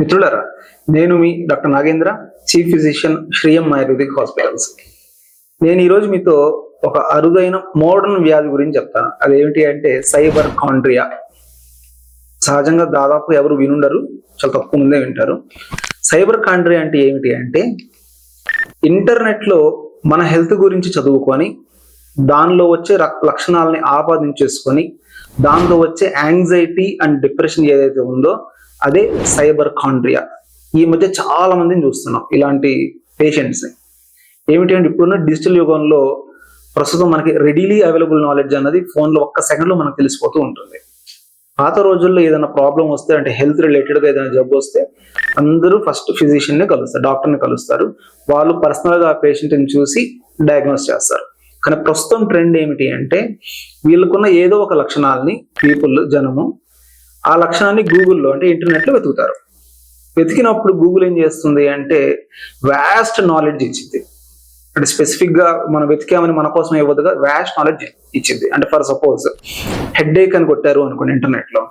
మిత్రులరా నేను మీ doctor Nagendra chief physician Sri M Ayurvedic hospitals. నేను ఈరోజు మీతో ఒక అరుదైన మోడర్న్ వ్యాధి గురించి చెప్తాను. అదేమిటి అంటే సైబర్ కాండ్రియా. సహజంగా దాదాపు ఎవరు వినుండరు చాలా తక్కువ ముందే వింటారు. సైబర్ కాండ్రియా అంటే ఏమిటి అంటే ఇంటర్నెట్లో మన హెల్త్ గురించి చదువుకొని దానిలో వచ్చే రక్- లక్షణాలని ఆపాదించేసుకొని దాంతో వచ్చే యాంగ్జైటీ అండ్ డిప్రెషన్ ఏదైతే ఉందో అదే సైబర్ కాండ్రియా. ఈ మధ్య చాలా మందిని చూస్తున్నాం ఇలాంటి పేషెంట్స్ ఏమిటి అంటే ఇప్పుడున్న డిజిటల్ యుగంలో ప్రస్తుతం మనకి రెడీలీ అవైలబుల్ నాలెడ్జ్ అన్నది ఫోన్లో ఒక్క సెకండ్లో మనకు తెలిసిపోతూ ఉంటుంది. పాత రోజుల్లో ఏదైనా ప్రాబ్లం వస్తే అంటే హెల్త్ రిలేటెడ్గా ఏదైనా జబ్బు వస్తే అందరూ ఫస్ట్ ఫిజిషియన్ని కలుస్తారు డాక్టర్ని కలుస్తారు. వాళ్ళు పర్సనల్గా ఆ పేషెంట్ని చూసి డయాగ్నోస్ చేస్తారు. కానీ ప్రస్తుతం ట్రెండ్ ఏమిటి అంటే వీళ్ళకున్న ఏదో ఒక లక్షణాలని పీపుల్ జనము ఆ లక్షణాన్ని గూగుల్లో అంటే ఇంటర్నెట్లో వెతుకుతారు. వెతికినప్పుడు గూగుల్ ఏం చేస్తుంది అంటే వ్యాస్ట్ నాలెడ్జ్ ఇచ్చింది. అంటే స్పెసిఫిక్గా మనం వెతికామని మన కోసం ఇవ్వదుగా వ్యాస్ట్ నాలెడ్జ్ ఇచ్చింది. అంటే ఫర్ సపోజ్ హెడ్ ఏక్ అని కొట్టారు అనుకోండి ఇంటర్నెట్లో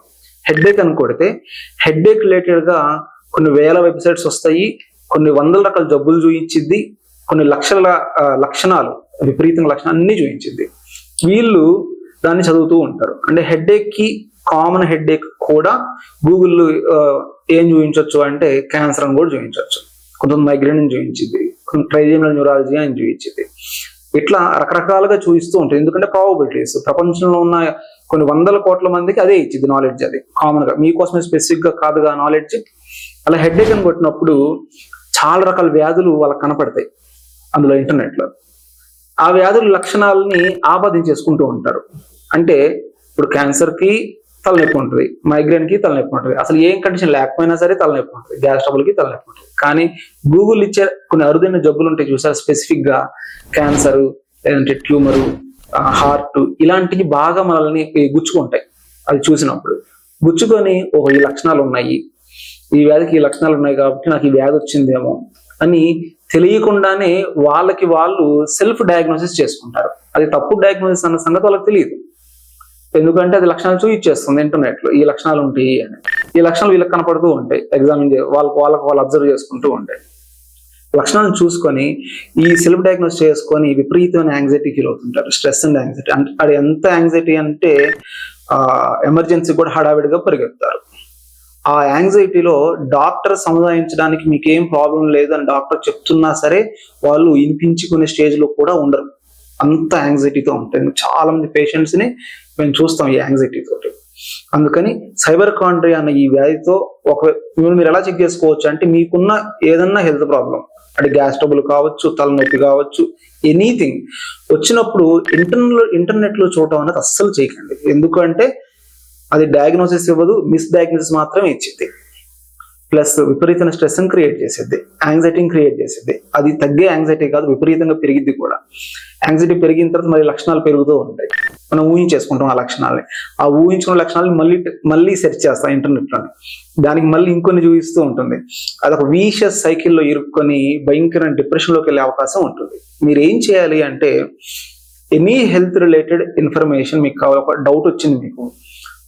హెడ్ ఏక్ అని కొడితే హెడ్ ఏక్ రిలేటెడ్గా కొన్ని వేల వెబ్సైట్స్ వస్తాయి కొన్ని వందల రకాల జబ్బులు చూపించింది కొన్ని లక్షల లక్షణాలు విపరీతంగా లక్షణాలు అన్ని చూపించింది. వీళ్ళు దాన్ని చదువుతూ ఉంటారు. అంటే హెడ్ ఏక్కి కామన్ హెడ్ ఏక్ కూడా గూగుల్లో ఏం చూపించవచ్చు అంటే క్యాన్సర్ అని కూడా చూపించవచ్చు కొంతమంది మైగ్రేన్ అని చూపించింది కొంచెం ట్రైజేమియల్ న్యూరాలజీ అని చూపించింది. ఇట్లా రకరకాలుగా చూపిస్తూ ఉంటుంది ఎందుకంటే ప్రాబబిలిటీస్ ప్రపంచంలో ఉన్న కొన్ని వందల కోట్ల మందికి అదే ఇచ్చింది నాలెడ్జ్ అది. కామన్గా. మీకోసమే స్పెసిఫిక్గా కాదుగా నాలెడ్జ్ అలా హెడ్ ఏక్ అని కొట్టినప్పుడు చాలా రకాల వ్యాధులు వాళ్ళకి కనపడతాయి అందులో ఇంటర్నెట్లో. ఆ వ్యాధుల లక్షణాలని ఆపాదించేసుకుంటూ ఉంటారు. అంటే ఇప్పుడు క్యాన్సర్కి తలనొప్పి ఉంటుంది మైగ్రేన్కి తలనొప్పి ఉంటుంది. అసలు ఏం కండిషన్ లేకపోయినా సరే తలనొప్పి ఉంటుంది గ్యాస్ ట్రబుల్కి తలనొప్పి ఉంటుంది. కానీ గూగుల్ ఇచ్చే కొన్ని అరుదైన జబ్బులు ఉంటాయి చూసారు? స్పెసిఫిక్గా క్యాన్సర్ లేదంటే ట్యూమరు హార్ట్ ఇలాంటివి బాగా మనల్ని గుచ్చుకుంటాయి. అది చూసినప్పుడు గుచ్చుకొని ఒక ఈ లక్షణాలు ఉన్నాయి. ఈ వ్యాధికి ఈ లక్షణాలు ఉన్నాయి కాబట్టి నాకు ఈ వ్యాధి వచ్చిందేమో అని తెలియకుండానే వాళ్ళకి వాళ్ళు సెల్ఫ్ డయాగ్నోసిస్ చేసుకుంటారు. అది తప్పు డయాగ్నోసిస్ అన్న సంగతి వాళ్ళకి తెలియదు. ఎందుకంటే అది లక్షణాలు చూపించేస్తుంది ఇంటర్నెట్లో. ఈ లక్షణాలు ఉంటాయి అని. ఈ లక్షణాలు వీళ్ళకి కనపడుతూ ఉంటాయి. ఎగ్జామిన్ వాళ్ళకి వాళ్ళకి వాళ్ళు అబ్జర్వ్ చేసుకుంటూ ఉంటాయి. లక్షణాలను చూసుకొని ఈ సెల్ఫ్ డయాగ్నోస్ చేసుకొని విపరీతమైన యాంగ్జైటీ ఫీల్ అవుతుంటారు. స్ట్రెస్ అండ్ యాంగ్జైటీ అంటే అది ఎంత యాంగ్జైటీ అంటే ఆ ఎమర్జెన్సీ కూడా హడావిడిగా పరిగెత్తారు. ఆ యాంగ్జైటీలో డాక్టర్ సముదాయించడానికి మీకు ఏం ప్రాబ్లం లేదు అని డాక్టర్ చెప్తున్నా సరే వాళ్ళు వినిపించుకునే స్టేజ్లో కూడా ఉండరు. అంత యాంగ్జైటీతో ఉంటాయి. చాలా మంది పేషెంట్స్ని మేము చూస్తాం ఈ యాంగ్జైటీ తోటి. అందుకని సైబర్ కాంట్రీ అన్న ఈ వ్యాధితో ఒక మిమ్మల్ని మీరు ఎలా చెక్ చేసుకోవచ్చు అంటే మీకున్న ఏదన్నా హెల్త్ ప్రాబ్లం అంటే గ్యాస్ ట్రబుల్ కావచ్చు తలనొప్పి కావచ్చు ఎనీథింగ్ వచ్చినప్పుడు ఇంటర్నెట్ ఇంటర్నెట్లో చూడటం అనేది అస్సలు చేయకండి. ఎందుకంటే అది డయాగ్నోసిస్ ఇవ్వదు మిస్ డయాగ్నోసిస్ మాత్రమే ఇచ్చింది. ప్లస్ విపరీతమైన స్ట్రెస్ క్రియేట్ చేసేది యాంగ్జైటీని క్రియేట్ చేసేది అది తగ్గే యాంగ్జైటీ కాదు విపరీతంగా పెరిగిద్ది కూడా. యాంగ్జైటీ పెరిగిన తర్వాత మరి లక్షణాలు పెరుగుతూ ఉంటాయి. మనం ఊహించేసుకుంటాం ఆ లక్షణాలని. ఆ ఊహించుకున్న లక్షణాలని మళ్ళీ మళ్ళీ సెర్చ్ చేస్తాం ఇంటర్నెట్లో దానికి మళ్ళీ ఇంకొన్ని చూపిస్తూ ఉంటుంది. అదొక వీషియస్ సైకిల్లో ఇరుక్కొని భయంకరమైన డిప్రెషన్లోకి వెళ్ళే అవకాశం ఉంటుంది. మీరు ఏం చేయాలి అంటే ఎనీ హెల్త్ రిలేటెడ్ ఇన్ఫర్మేషన్ మీకు కావాలి. ఒక డౌట్ వచ్చింది మీకు.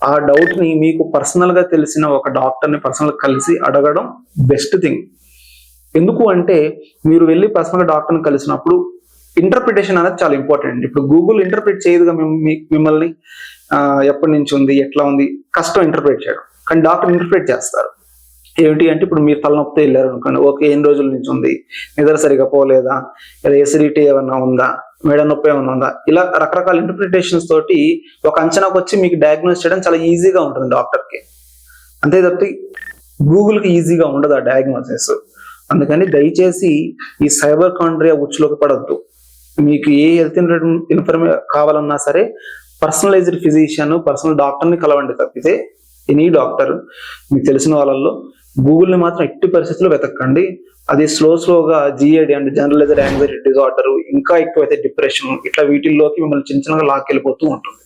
ఆ డౌట్ని మీకు పర్సనల్గా తెలిసిన ఒక డాక్టర్ని పర్సనల్ కలిసి అడగడం బెస్ట్ థింగ్ ఎందుకు అంటే మీరు వెళ్ళి పర్సనల్ డాక్టర్ని డాక్టర్ని కలిసినప్పుడు ఇంటర్ప్రిటేషన్ అనేది చాలా ఇంపార్టెంట్ ఇప్పుడు గూగుల్ ఇంటర్ప్రిట్ చేయదుగా మిమ్మల్ని. ఎప్పటి నుంచి ఉంది ఎట్లా ఉంది కష్టం ఇంటర్ప్రిట్ చేయడం. కానీ డాక్టర్ ఇంటర్ప్రిట్ చేస్తారు. ఏమిటి అంటే ఇప్పుడు మీరు తలనొప్పితో వెళ్ళారు అనుకోండి ఓకే ఎన్ని రోజుల నుంచి ఉంది? నిద్ర సరిగా పోలేదా? లేదా ఎసిడిటీ ఏమన్నా ఉందా? మెడ నొప్పి ఏమైనా ఉందా? ఇలా రకరకాల ఇంటర్ప్రిటేషన్స్ తోటి ఒక అంచనాకు వచ్చి మీకు డయాగ్నోస్ చేయడం చాలా ఈజీగా ఉంటుంది డాక్టర్కి. అంతే తప్పి గూగుల్కి ఈజీగా ఉండదు ఆ డయాగ్నోసిస్ అందుకని దయచేసి ఈ సైబర్ కాండ్రియా ఉచ్చులోకి పడద్దు. మీకు ఏ హెల్త్ ఇన్ఫర్మే కావాలన్నా సరే పర్సనలైజ్డ్ ఫిజిషియన్ పర్సనల్ డాక్టర్ని కలవండి తప్పితే ఎనీ డాక్టర్ మీకు తెలిసిన వాళ్ళల్లో గూగుల్ని మాత్రం ఎట్టి పరిస్థితుల్లో వెతకండి. అది స్లో స్లోగా జిఏడి అంటే జనరలైజ్డ్ యాంగ్జైటీ డిజార్డర్ ఇంకా ఎక్కువైతే డిప్రెషన్ ఇట్లా వీటిల్లోకి మిమ్మల్ని చిన్న చిన్నగా లాక్కెళ్ళిపోతూ ఉంటుంది.